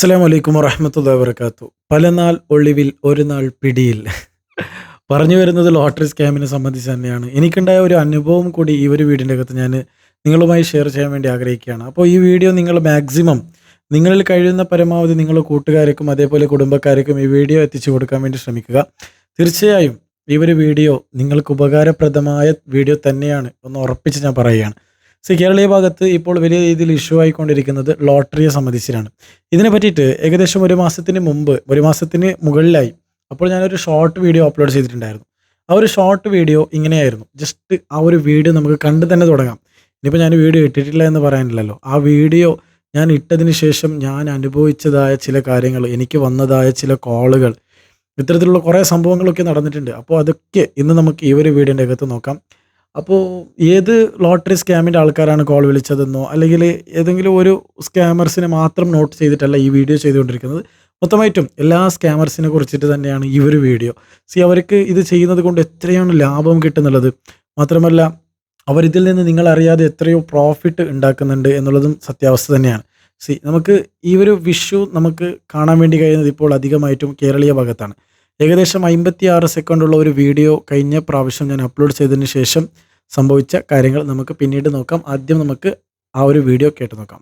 അസ്സലാമു വലൈക്കും വറഹമത്തുള്ള വർക്കാത്തു പല നാൾ ഒളിവിൽ ഒരു നാൾ പിടിയിൽ. പറഞ്ഞു വരുന്നത് ലോട്ടറി സ്കാമിനെ സംബന്ധിച്ച് തന്നെയാണ്. എനിക്കുണ്ടായ ഒരു അനുഭവം കൂടി ഈ ഒരു വീടിന്റെ അകത്ത് ഞാൻ നിങ്ങളുമായി ഷെയർ ചെയ്യാൻ വേണ്ടി ആഗ്രഹിക്കുകയാണ്. അപ്പോൾ ഈ വീഡിയോ നിങ്ങൾ മാക്സിമം നിങ്ങളിൽ കഴിയുന്ന പരമാവധി നിങ്ങൾ കൂട്ടുകാർക്കും അതേപോലെ കുടുംബക്കാർക്കും ഈ വീഡിയോ എത്തിച്ചു കൊടുക്കാൻ വേണ്ടി ശ്രമിക്കുക. തീർച്ചയായും ഈ ഒരു വീഡിയോ നിങ്ങൾക്ക് ഉപകാരപ്രദമായ വീഡിയോ തന്നെയാണ് ഒന്ന് ഉറപ്പിച്ച് ഞാൻ പറയുകയാണ്. സി കേരളീയ ഭാഗത്ത് ഇപ്പോൾ വലിയ രീതിയിൽ ഇഷ്യൂ ആയിക്കൊണ്ടിരിക്കുന്നത് ലോട്ടറിയെ സംബന്ധിച്ചിട്ടാണ്. ഇതിനെ പറ്റിയിട്ട് ഏകദേശം ഒരു മാസത്തിന് മുമ്പ് ഒരു മാസത്തിന് മുകളിലായി അപ്പോൾ ഞാനൊരു ഷോർട്ട് വീഡിയോ അപ്ലോഡ് ചെയ്തിട്ടുണ്ടായിരുന്നു. ആ ഒരു ഷോർട്ട് വീഡിയോ ഇങ്ങനെയായിരുന്നു. ജസ്റ്റ് ആ ഒരു വീഡിയോ നമുക്ക് കണ്ടു തന്നെ തുടങ്ങാം. ഇനിയിപ്പോൾ ഞാൻ വീഡിയോ ഇട്ടിട്ടില്ല എന്ന് പറയാനില്ലല്ലോ. ആ വീഡിയോ ഞാൻ ഇട്ടതിന് ശേഷം ഞാൻ അനുഭവിച്ചതായ ചില കാര്യങ്ങൾ എനിക്ക് വന്നതായ ചില കോളുകൾ ഇത്തരത്തിലുള്ള കുറേ സംഭവങ്ങളൊക്കെ നടന്നിട്ടുണ്ട്. അപ്പോൾ അതൊക്കെ ഇന്ന് നമുക്ക് ഈ ഒരു വീഡിയോന്റെ അകത്ത് നോക്കാം. അപ്പോൾ ഏത് ലോട്ടറി സ്കാമിന്റെ ആൾക്കാരാണ് കോൾ വിളിച്ചതെന്നോ അല്ലെങ്കിൽ ഏതെങ്കിലും ഒരു സ്കാമേഴ്സിനെ മാത്രം നോട്ട് ചെയ്തിട്ടല്ല ഈ വീഡിയോ ചെയ്തുകൊണ്ടിരിക്കുന്നത്? മൊത്തമായിട്ടും എല്ലാ സ്കാമേഴ്സിനെ കുറിച്ചിട്ട് തന്നെയാണ് ഈ ഒരു വീഡിയോ സി അവർക്ക് ഇത് ചെയ്യുന്നത് കൊണ്ട് എത്രയാണ് ലാഭം കിട്ടുന്നുള്ളത്? മാത്രമല്ല അവരിതിൽ നിന്ന് നിങ്ങൾ അറിയാതെ എത്രയോ പ്രോഫിറ്റ് ഉണ്ടാക്കുന്നുണ്ട് എന്നുള്ളതും സത്യാവസ്ഥ തന്നെയാണ്. സി നമുക്ക് ഈ ഒരു വിഷു നമുക്ക് കാണാൻ വേണ്ടി കഴിയുന്നത് ഇപ്പോൾ അധികമായിട്ടും കേരളീയ ഭാഗത്താണ്. ഏകദേശം അമ്പത്തി ആറ് സെക്കൻഡുള്ള ഒരു വീഡിയോ കഴിഞ്ഞ പ്രാവശ്യം ഞാൻ അപ്ലോഡ് ചെയ്തതിന് ശേഷം സംഭവിച്ച കാര്യങ്ങൾ നമുക്ക് പിന്നീട് നോക്കാം. ആദ്യം നമുക്ക് ആ ഒരു വീഡിയോ കേട്ട് നോക്കാം.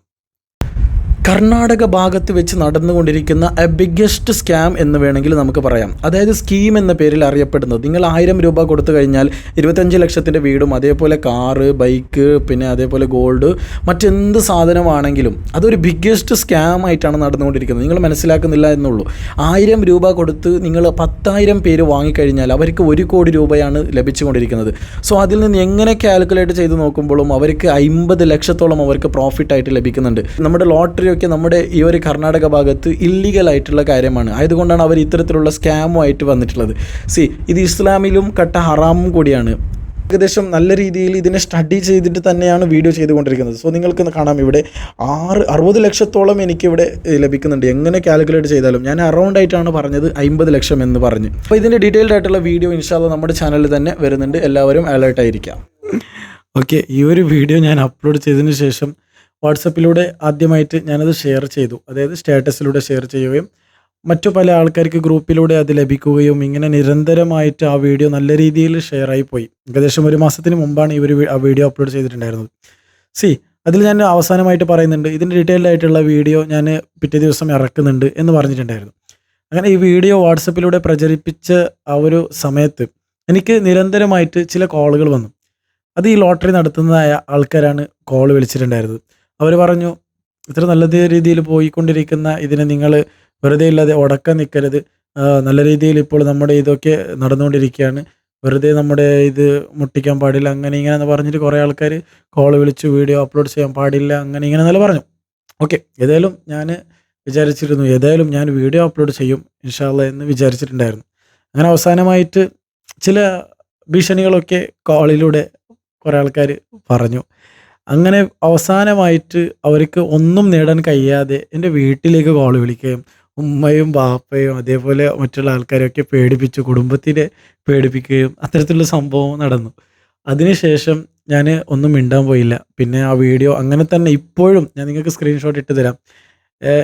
കർണാടക ഭാഗത്ത് വെച്ച് നടന്നുകൊണ്ടിരിക്കുന്ന എ ബിഗ്ഗസ്റ്റ് സ്കാം എന്ന് വേണമെങ്കിൽ നമുക്ക് പറയാം. അതായത് സ്കീം എന്ന പേരിൽ അറിയപ്പെടുന്നത്. നിങ്ങൾ ആയിരം രൂപ കൊടുത്തു കഴിഞ്ഞാൽ ഇരുപത്തഞ്ച് ലക്ഷത്തിന്റെ വീടും അതേപോലെ കാറ് ബൈക്ക് പിന്നെ അതേപോലെ ഗോൾഡ് മറ്റെന്ത് സാധനമാണെങ്കിലും അതൊരു ബിഗ്ഗസ്റ്റ് സ്കാം ആയിട്ടാണ് നടന്നുകൊണ്ടിരിക്കുന്നത്. നിങ്ങൾ മനസ്സിലാക്കുന്നില്ല എന്നുള്ളൂ. ആയിരം രൂപ കൊടുത്ത് നിങ്ങൾ പത്തായിരം പേര് വാങ്ങിക്കഴിഞ്ഞാൽ അവർക്ക് ഒരു കോടി രൂപയാണ് ലഭിച്ചുകൊണ്ടിരിക്കുന്നത്. സോ അതിൽ നിന്ന് എങ്ങനെ കാൽക്കുലേറ്റ് ചെയ്ത് നോക്കുമ്പോഴും അവർക്ക് അമ്പത് ലക്ഷത്തോളം അവർക്ക് പ്രോഫിറ്റ് ആയിട്ട് ലഭിക്കുന്നുണ്ട്. നമ്മുടെ ലോട്ടറി ഒക്കെ നമ്മുടെ ഈ ഒരു കർണാടക ഭാഗത്ത് ഇല്ലീഗൽ ആയിട്ടുള്ള കാര്യമാണ്. ആയതുകൊണ്ടാണ് അവർ ഇത്തരത്തിലുള്ള സ്കാമുമായിട്ട് വന്നിട്ടുള്ളത്. സി ഇത് ഇസ്ലാമിലും കട്ട ഹറാമും കൂടിയാണ്. ഏകദേശം നല്ല രീതിയിൽ ഇതിനെ സ്റ്റഡി ചെയ്തിട്ട് തന്നെയാണ് വീഡിയോ ചെയ്തുകൊണ്ടിരിക്കുന്നത്. സോ നിങ്ങൾക്ക് കാണാം ഇവിടെ ആറ് അറുപത് ലക്ഷത്തോളം എനിക്കിവിടെ ലഭിക്കുന്നുണ്ട്. എങ്ങനെ കാൽക്കുലേറ്റ് ചെയ്താലും. ഞാൻ അറൗണ്ട് ആയിട്ടാണ് പറഞ്ഞത് അമ്പത് ലക്ഷം എന്ന് പറഞ്ഞ്. അപ്പോൾ ഇതിന്റെ ഡീറ്റെയിൽഡ് ആയിട്ടുള്ള വീഡിയോ ഇൻഷാല്ല നമ്മുടെ ചാനലിൽ തന്നെ വരുന്നുണ്ട്. എല്ലാവരും അലേർട്ട് ആയിരിക്കാം. ഓക്കെ ഈ ഒരു വീഡിയോ ഞാൻ അപ്ലോഡ് ചെയ്തതിന് ശേഷം വാട്സപ്പിലൂടെ ആദ്യമായിട്ട് ഞാനത് ഷെയർ ചെയ്തു. അതായത് സ്റ്റാറ്റസിലൂടെ ഷെയർ ചെയ്യുകയും മറ്റു പല ആൾക്കാർക്ക് ഗ്രൂപ്പിലൂടെ അത് ലഭിക്കുകയും ഇങ്ങനെ നിരന്തരമായിട്ട് ആ വീഡിയോ നല്ല രീതിയിൽ ഷെയർ ആയി പോയി ഏകദേശം ഒരു മാസത്തിന് മുമ്പാണ് ഒരു ആ വീഡിയോ അപ്ലോഡ് ചെയ്തിട്ടുണ്ടായിരുന്നത്. സി അതിൽ ഞാൻ അവസാനമായിട്ട് പറയുന്നുണ്ട് ഇതിന്റെ ഡീറ്റെയിൽഡ് ആയിട്ടുള്ള വീഡിയോ ഞാൻ പിറ്റേ ദിവസം ഇറക്കുന്നുണ്ട് എന്ന് പറഞ്ഞിട്ടുണ്ടായിരുന്നു. അങ്ങനെ ഈ വീഡിയോ വാട്സപ്പിലൂടെ പ്രചരിപ്പിച്ച ആ ഒരു സമയത്ത് എനിക്ക് നിരന്തരമായിട്ട് ചില കോളുകൾ വന്നു. അത് ഈ ലോട്ടറി നടത്തുന്നതായ ആൾക്കാരാണ് കോൾ വിളിച്ചിട്ടുണ്ടായിരുന്നത്. അവർ പറഞ്ഞു ഇത്ര നല്ല രീതിയിൽ പോയിക്കൊണ്ടിരിക്കുന്ന ഇതിനെ നിങ്ങൾ വെറുതെ ഇല്ലാതെ ഉടക്കം നിൽക്കരുത് നല്ല രീതിയിൽ ഇപ്പോൾ നമ്മുടെ ഇതൊക്കെ നടന്നുകൊണ്ടിരിക്കുകയാണ്. വെറുതെ നമ്മുടെ ഇത് മുട്ടിക്കാൻ പാടില്ല. അങ്ങനെ ഇങ്ങനെ എന്ന് പറഞ്ഞിട്ട് കുറേ ആൾക്കാർ കോൾ വിളിച്ച് വീഡിയോ അപ്ലോഡ് ചെയ്യാൻ പാടില്ല അങ്ങനെ ഇങ്ങനെ എന്നല്ല പറഞ്ഞു. ഓക്കെ ഏതായാലും ഞാൻ വിചാരിച്ചിരുന്നു ഏതായാലും ഞാൻ വീഡിയോ അപ്ലോഡ് ചെയ്യും ഇൻഷാല്ല എന്ന് വിചാരിച്ചിട്ടുണ്ടായിരുന്നു. അങ്ങനെ അവസാനമായിട്ട് ചില ഭീഷണികളൊക്കെ കോളിലൂടെ കുറേ ആൾക്കാർ പറഞ്ഞു. അങ്ങനെ അവസാനമായിട്ട് അവർക്ക് ഒന്നും നേടാൻ കഴിയാതെ എന്റെ വീട്ടിലേക്ക് കോൾ വിളിക്കുകയും ഉമ്മയും ബാപ്പയും അതേപോലെ മറ്റുള്ള ആൾക്കാരെയൊക്കെ പേടിപ്പിച്ചു കുടുംബത്തിനെ പേടിപ്പിക്കുകയും അത്തരത്തിലുള്ള സംഭവം നടന്നു. അതിനുശേഷം ഞാൻ ഒന്നും മിണ്ടാൻ പോയില്ല. പിന്നെ ആ വീഡിയോ അങ്ങനെ തന്നെ ഇപ്പോഴും ഞാൻ നിങ്ങൾക്ക് സ്ക്രീൻഷോട്ട് ഇട്ട് തരാം.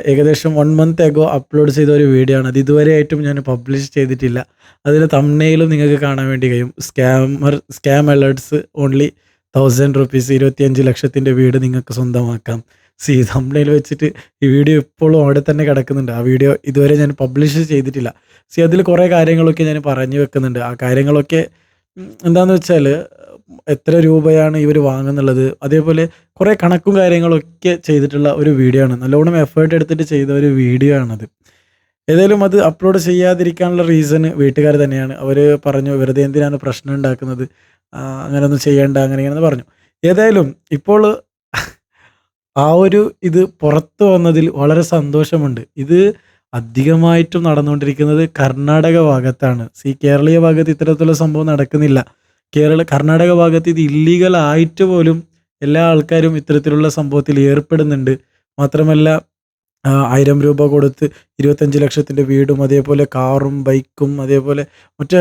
ഏകദേശം വൺ മന്ത് എഗോ അപ്ലോഡ് ചെയ്ത ഒരു വീഡിയോ ആണ്. അത് ഇതുവരെയായിട്ടും ഞാൻ പബ്ലിഷ് ചെയ്തിട്ടില്ല. അതിന്റെ തമ്മനയിലും നിങ്ങൾക്ക് കാണാൻ വേണ്ടി കഴിയും. Scammer scam alerts only thousand rupees ഇരുപത്തിയഞ്ച് ലക്ഷത്തിന്റെ വീട് നിങ്ങൾക്ക് സ്വന്തമാക്കാം. സി തമ്മനയിൽ വെച്ചിട്ട് ഈ വീഡിയോ ഇപ്പോഴും അവിടെ തന്നെ കിടക്കുന്നുണ്ട്. ആ വീഡിയോ ഇതുവരെ ഞാൻ പബ്ലിഷ് ചെയ്തിട്ടില്ല. സി അതിൽ കുറേ കാര്യങ്ങളൊക്കെ ഞാൻ പറഞ്ഞു വെക്കുന്നുണ്ട്. ആ കാര്യങ്ങളൊക്കെ എന്താണെന്ന് വെച്ചാൽ എത്ര രൂപയാണ് ഇവർ വാങ്ങുന്നുള്ളത്? അതേപോലെ കുറേ കണക്കും കാര്യങ്ങളൊക്കെ ചെയ്തിട്ടുള്ള ഒരു വീഡിയോ ആണ്. നല്ലോണം എഫേർട്ട് എടുത്തിട്ട് ചെയ്ത ഒരു വീഡിയോ ആണത്. ഏതായാലും അത് അപ്ലോഡ് ചെയ്യാതിരിക്കാനുള്ള റീസൺ വീട്ടുകാർ തന്നെയാണ്. അവർ പറഞ്ഞു വെറുതെ എന്തിനാണ് പ്രശ്നം ഉണ്ടാക്കുന്നത്? അങ്ങനെയൊന്നും ചെയ്യേണ്ട അങ്ങനെ പറഞ്ഞു. ഏതായാലും ഇപ്പോൾ ആ ഒരു ഇത് പുറത്തു വന്നതിൽ വളരെ സന്തോഷമുണ്ട്. ഇത് അധികമായിട്ടും നടന്നുകൊണ്ടിരിക്കുന്നത് കർണാടക ഭാഗത്താണ്. സി കേരളീയ ഭാഗത്ത് ഇത്തരത്തിലുള്ള സംഭവം നടക്കുന്നില്ല. കേരള കർണാടക ഭാഗത്ത് ഇത് ഇല്ലീഗൽ ആയിട്ട് പോലും എല്ലാ ആൾക്കാരും ഇത്തരത്തിലുള്ള സംഭവത്തിൽ ഏർപ്പെടുന്നുണ്ട്. മാത്രമല്ല ആയിരം രൂപ കൊടുത്ത് ഇരുപത്തഞ്ച് ലക്ഷത്തിന്റെ വീടും അതേപോലെ കാറും ബൈക്കും അതേപോലെ മറ്റ്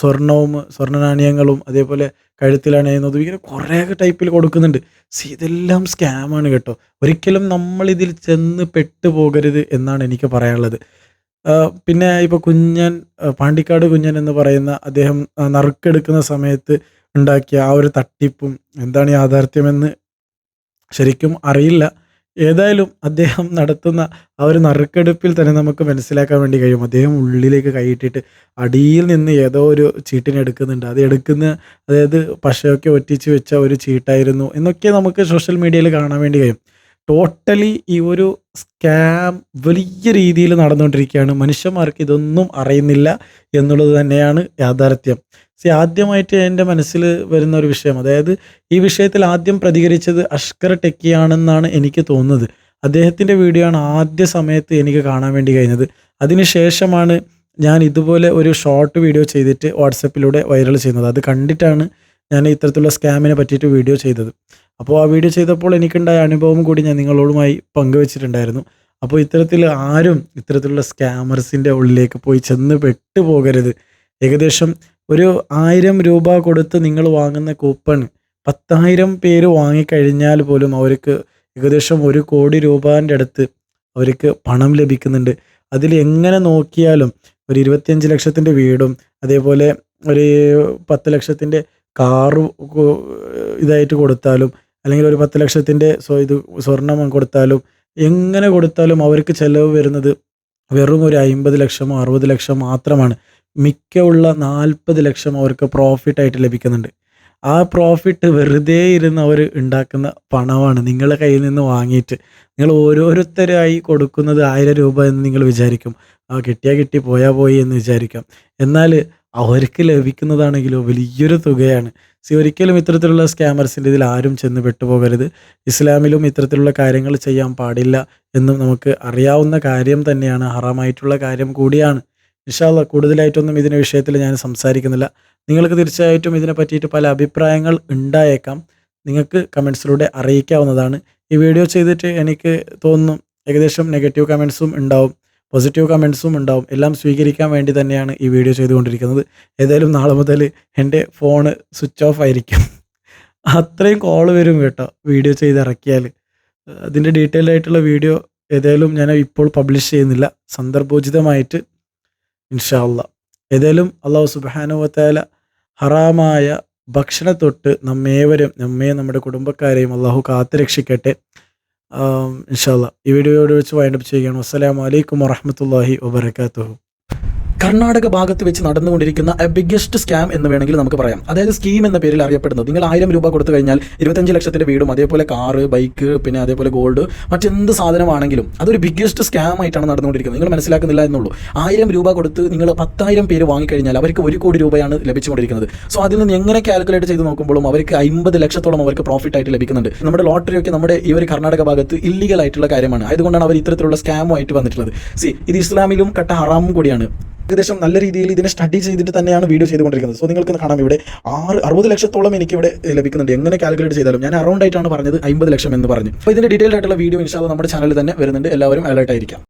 സ്വർണവും സ്വർണ നാണയങ്ങളും അതേപോലെ കഴുത്തിലണയുന്നതും ഇങ്ങനെ കുറേ ടൈപ്പിൽ കൊടുക്കുന്നുണ്ട്. ഇതെല്ലാം സ്കാമാണ് കേട്ടോ. ഒരിക്കലും നമ്മളിതിൽ ചെന്ന് പെട്ടുപോകരുത് എന്നാണ് എനിക്ക് പറയാനുള്ളത്. പിന്നെ ഇപ്പോൾ കുഞ്ഞൻ പാണ്ടിക്കാട് കുഞ്ഞൻ എന്ന് പറയുന്ന അദ്ദേഹം നറുക്കെടുക്കുന്ന സമയത്ത് ഉണ്ടാക്കിയ ആ ഒരു തട്ടിപ്പും എന്താണ് യാഥാർത്ഥ്യമെന്ന് ശരിക്കും അറിയില്ല. ഏതായാലും അദ്ദേഹം നടത്തുന്ന ആ ഒരു നറുക്കെടുപ്പിൽ തന്നെ നമുക്ക് മനസ്സിലാക്കാൻ വേണ്ടി കഴിയും. അദ്ദേഹം ഉള്ളിലേക്ക് കൈയിട്ടിട്ട് അടിയിൽ നിന്ന് ഏതോ ഒരു ചീട്ടിനെ എടുക്കുന്നുണ്ട്. അത് എടുക്കുന്ന അതായത് പശയൊക്കെ ഒറ്റിച്ച് വെച്ച ഒരു ചീട്ടായിരുന്നു എന്നൊക്കെ നമുക്ക് സോഷ്യൽ മീഡിയയിൽ കാണാൻ വേണ്ടി കഴിയും. ടോട്ടലി ഈ ഒരു സ്കാം വലിയ രീതിയിൽ നടന്നുകൊണ്ടിരിക്കുകയാണ്. മനുഷ്യന്മാർക്ക് ഇതൊന്നും അറിയുന്നില്ല എന്നുള്ളത് തന്നെയാണ് യാഥാർത്ഥ്യം. സി ആദ്യമായിട്ട് എന്റെ മനസ്സിൽ വരുന്ന ഒരു വിഷയം അതായത് ഈ വിഷയത്തിൽ ആദ്യം പ്രതികരിച്ചത് അഷ്കർ ടെക്കിയാണെന്നാണ് എനിക്ക് തോന്നുന്നത്. അദ്ദേഹത്തിന്റെ വീഡിയോ ആണ് ആദ്യ സമയത്ത് എനിക്ക് കാണാൻ വേണ്ടി കഴിഞ്ഞത്. അതിനുശേഷമാണ് ഞാൻ ഇതുപോലെ ഒരു ഷോർട്ട് വീഡിയോ ചെയ്തിട്ട് വാട്സപ്പിലൂടെ വൈറൽ ചെയ്യുന്നത്. അത് കണ്ടിട്ടാണ് ഞാൻ ഇത്തരത്തിലുള്ള സ്കാമിനെ പറ്റിയിട്ട് വീഡിയോ ചെയ്തത്. അപ്പോൾ ആ വീഡിയോ ചെയ്തപ്പോൾ എനിക്കുണ്ടായ അനുഭവം കൂടി ഞാൻ നിങ്ങളോടുമായി പങ്കുവച്ചിട്ടുണ്ടായിരുന്നു. അപ്പോൾ ഇത്തരത്തിൽ ആരും ഇത്തരത്തിലുള്ള സ്കാമേഴ്സിന്റെ ഉള്ളിലേക്ക് പോയി ചെന്ന് പെട്ടുപോകരുത്. ഏകദേശം ഒരു ആയിരം രൂപ കൊടുത്ത് നിങ്ങൾ വാങ്ങുന്ന കൂപ്പൺ പത്തായിരം പേര് വാങ്ങിക്കഴിഞ്ഞാൽ പോലും അവർക്ക് ഏകദേശം ഒരു കോടി രൂപേന്റെ അടുത്ത് അവർക്ക് പണം ലഭിക്കുന്നുണ്ട്. അതിൽ എങ്ങനെ നോക്കിയാലും ഒരു ഇരുപത്തിയഞ്ച് ലക്ഷത്തിന്റെ വീടും അതേപോലെ ഒരു പത്ത് ലക്ഷത്തിന്റെ കാറ് ഇതായിട്ട് കൊടുത്താലും അല്ലെങ്കിൽ ഒരു പത്ത് ലക്ഷത്തിന്റെ ഇത് സ്വർണം കൊടുത്താലും എങ്ങനെ കൊടുത്താലും അവർക്ക് ചിലവ് വരുന്നത് വെറും ഒരു അമ്പത് ലക്ഷമോ അറുപത് ലക്ഷം മാത്രമാണ്. മിക്ക ഉള്ള നാൽപ്പത് ലക്ഷം അവർക്ക് പ്രോഫിറ്റായിട്ട് ലഭിക്കുന്നുണ്ട്. ആ പ്രോഫിറ്റ് വെറുതെ ഇരുന്ന് അവർ ഉണ്ടാക്കുന്ന പണമാണ് നിങ്ങളുടെ കയ്യിൽ നിന്ന് വാങ്ങിയിട്ട്. നിങ്ങൾ ഓരോരുത്തരായി കൊടുക്കുന്നത് ആയിരം രൂപ എന്ന് നിങ്ങൾ വിചാരിക്കും. ആ കിട്ടിയാൽ കിട്ടി പോയാൽ പോയി എന്ന് വിചാരിക്കാം. എന്നാൽ അവർക്ക് ലഭിക്കുന്നതാണെങ്കിലോ വലിയൊരു തുകയാണ്. സി ഒരിക്കലും ഇത്തരത്തിലുള്ള സ്കാമേഴ്സിന്റെ ഇതിൽ ആരും ചെന്ന് പെട്ടുപോകരുത്. ഇസ്ലാമിലും ഇത്തരത്തിലുള്ള കാര്യങ്ങൾ ചെയ്യാൻ പാടില്ല എന്നും നമുക്ക് അറിയാവുന്ന കാര്യം തന്നെയാണ് ഹറാമായിട്ടുള്ള കാര്യം കൂടിയാണ്. ഇൻഷാല്ല കൂടുതലായിട്ടൊന്നും ഇതിന്റെ വിഷയത്തിൽ ഞാൻ സംസാരിക്കുന്നില്ല. നിങ്ങൾക്ക് തീർച്ചയായിട്ടും ഇതിനെ പറ്റിയിട്ട് പല അഭിപ്രായങ്ങൾ ഉണ്ടായേക്കാം. നിങ്ങൾക്ക് കമൻസിലൂടെ അറിയിക്കാവുന്നതാണ്. ഈ വീഡിയോ ചെയ്തിട്ട് എനിക്ക് തോന്നുന്നു ഏകദേശം നെഗറ്റീവ് കമൻസും ഉണ്ടാവും. പോസിറ്റീവ് കമൻസും ഉണ്ടാവും. എല്ലാം സ്വീകരിക്കാൻ വേണ്ടി തന്നെയാണ് ഈ വീഡിയോ ചെയ്തുകൊണ്ടിരിക്കുന്നത്. ഏതായാലും നാളെ മുതൽ എന്റെ ഫോണ് സ്വിച്ച് ഓഫ് ആയിരിക്കും. അത്രയും കോൾ വരും കേട്ടോ വീഡിയോ ചെയ്ത് ഇറക്കിയാൽ അതിന്റെ ഡീറ്റെയിൽ ആയിട്ടുള്ള വീഡിയോ ഏതായാലും ഞാൻ ഇപ്പോൾ പബ്ലിഷ് ചെയ്യുന്നില്ല. സന്ദർഭോചിതമായിട്ട് ഇൻഷാല്ല ഏതായാലും അള്ളാഹു സുബാനുവത്താല ഹറാമായ ഭക്ഷണത്തൊട്ട് നമ്മേവരും നമ്മെ നമ്മുടെ കുടുംബക്കാരെയും അള്ളാഹു കാത്തു രക്ഷിക്കട്ടെ ഇൻഷാല്ല ഈ വീഡിയോയോട് വെച്ച് വൈൻഡപ്പ് ചെയ്യുകയാണ്. അസ്സലാമു അലൈക്കും വറഹമത്തല്ലാഹി വബർക്കാത്തുഹു കർണാടക ഭാഗത്ത് വെച്ച് നടന്നുകൊണ്ടിരിക്കുന്ന ബിഗ്ഗസ്റ്റ് സ്കാം എന്ന് വേണമെങ്കിൽ നമുക്ക് പറയാം. അതായത് സ്കീം എന്ന പേരിൽ അറിയപ്പെടുന്നത്. നിങ്ങൾ ആയിരം രൂപ കൊടുത്തു കഴിഞ്ഞാൽ ഇരുപത്തഞ്ച് ലക്ഷത്തിന്റെ വീടും അതേപോലെ കാറ് ബൈക്ക് പിന്നെ അതേപോലെ ഗോൾഡ് മറ്റെന്ത് സാധനമാണെങ്കിലും അതൊരു ബിഗ്ഗസ്റ്റ് സ്കാം ആയിട്ടാണ് നടന്നുകൊണ്ടിരിക്കുന്നത്. നിങ്ങൾ മനസ്സിലാക്കുന്നില്ല എന്നുള്ളൂ. ആയിരം രൂപ കൊടുത്ത് നിങ്ങൾ പത്തായിരം പേര് വാങ്ങിക്കഴിഞ്ഞാൽ അവർക്ക് ഒരു കോടി രൂപയാണ് ലഭിച്ചുകൊണ്ടിരിക്കുന്നത്. സോ അതിൽ നിന്ന് എങ്ങനെ കാൽക്കുലേറ്റ് ചെയ്ത് നോക്കുമ്പോഴും അവർക്ക് അമ്പത് ലക്ഷത്തോളം അവർക്ക് പ്രോഫിറ്റ് ആയിട്ട് ലഭിക്കുന്നുണ്ട്. നമ്മുടെ ലോട്ടറി ഒക്കെ നമ്മുടെ ഈ ഒരു കർണാടക ഭാഗത്ത് ഇല്ലീഗൽ ആയിട്ടുള്ള കാര്യമാണ്. അതുകൊണ്ടാണ് അവർ ഇത്തരത്തിലുള്ള സ്കാമുമായിട്ട് വന്നിട്ടുള്ളത്. സി ഇത് ഇസ്ലാമിലും കട്ട ഹറാമും കൂടിയാണ്. ഏകദേശം നല്ല രീതിയിൽ ഇതിനെ സ്റ്റഡി ചെയ്തിട്ട് തന്നെയാണ് വീഡിയോ ചെയ്തുകൊണ്ടിരിക്കുന്നത്. സോ നിങ്ങൾക്ക് കാണാം ഇവിടെ ആറ് അറുപത് ലക്ഷത്തോളം എനിക്ക് ഇവിടെ ലഭിക്കുന്നുണ്ട്. എങ്ങനെ കാൽക്കുലേറ്റ് ചെയ്താലും. ഞാൻ അറൗണ്ട് ആയിട്ടാണ് പറഞ്ഞത് അമ്പത് ലക്ഷം എന്ന് പറഞ്ഞു. അപ്പോൾ ഇതിന്റെ ഡീറ്റെയിൽ ആയിട്ടുള്ള വീഡിയോ ഇൻഷാല്ല നമ്മുടെ ചാനലിൽ തന്നെ വരുന്നുണ്ട്. എല്ലാവരും അലേർട്ട് ആയിരിക്കാം.